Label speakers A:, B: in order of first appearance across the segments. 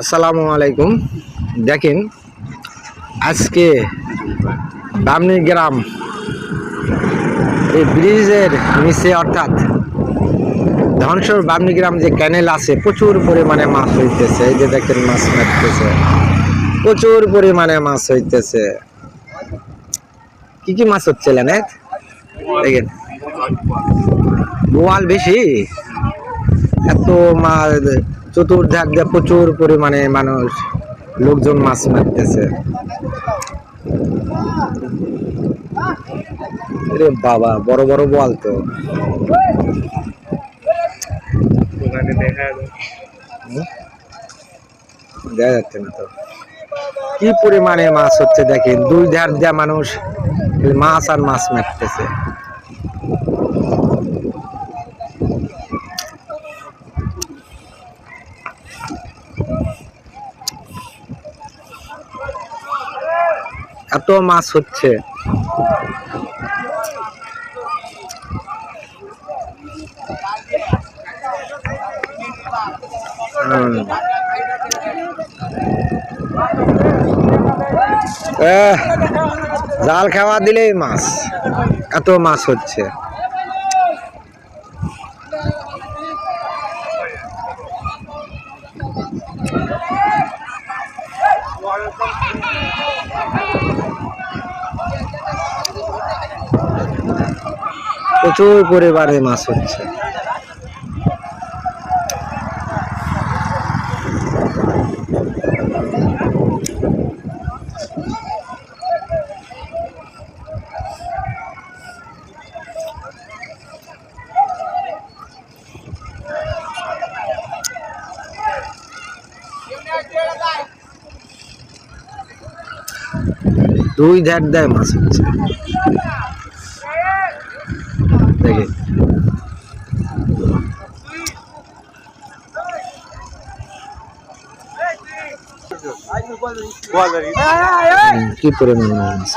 A: আসসালামু আলাইকুম। দেখেন, আজকে বামনি গ্রাম এই ব্রিজের নিচে অর্থাৎ ধনসর বামনি গ্রাম যে ক্যানেল আছে, প্রচুর পরিমাণে মাছ হইতেছে। এই যে দেখেন, মাছ মারতেছে। প্রচুর পরিমাণে মাছ হইতেছে। কি কি মাছ হচ্ছে দেখেন। বোয়াল বেশি? এত মাছ চতুর্ধাক দিয়ে প্রচুর পরিমাণে মানুষ লোকজন মাছ মারতেছে। রে বাবা বড় বড় বল তো। দেখা যাচ্ছে না তো। কি পরিমাণে মাছ হচ্ছে দেখেন দুই ধার দিয়া মানুষ মাছ আর মাছ মারতেছে। এত মাছ হচ্ছে। জাল খাওয়া দিলেই মাছ। এত মাছ হচ্ছে। প্রচুর পরিমাণে মাছ হচ্ছে। দুই ধার দেয় মাছ হচ্ছে। কি পরিমাণ মাছ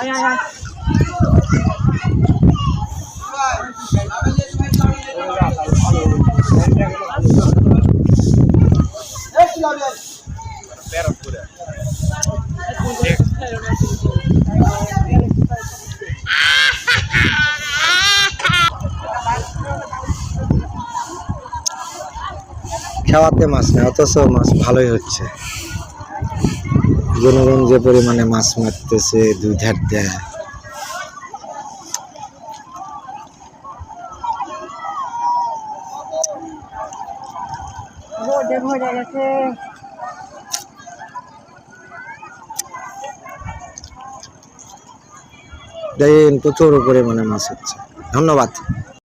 A: খাওয়াতে মাছ নেই অথচ মাছ ভালোই হচ্ছে। জনগণ যে পরিমাণে মাছ মারতেছে দুই ধার দেয়। প্রচুর পরিমাণে মাছ হচ্ছে। ধন্যবাদ।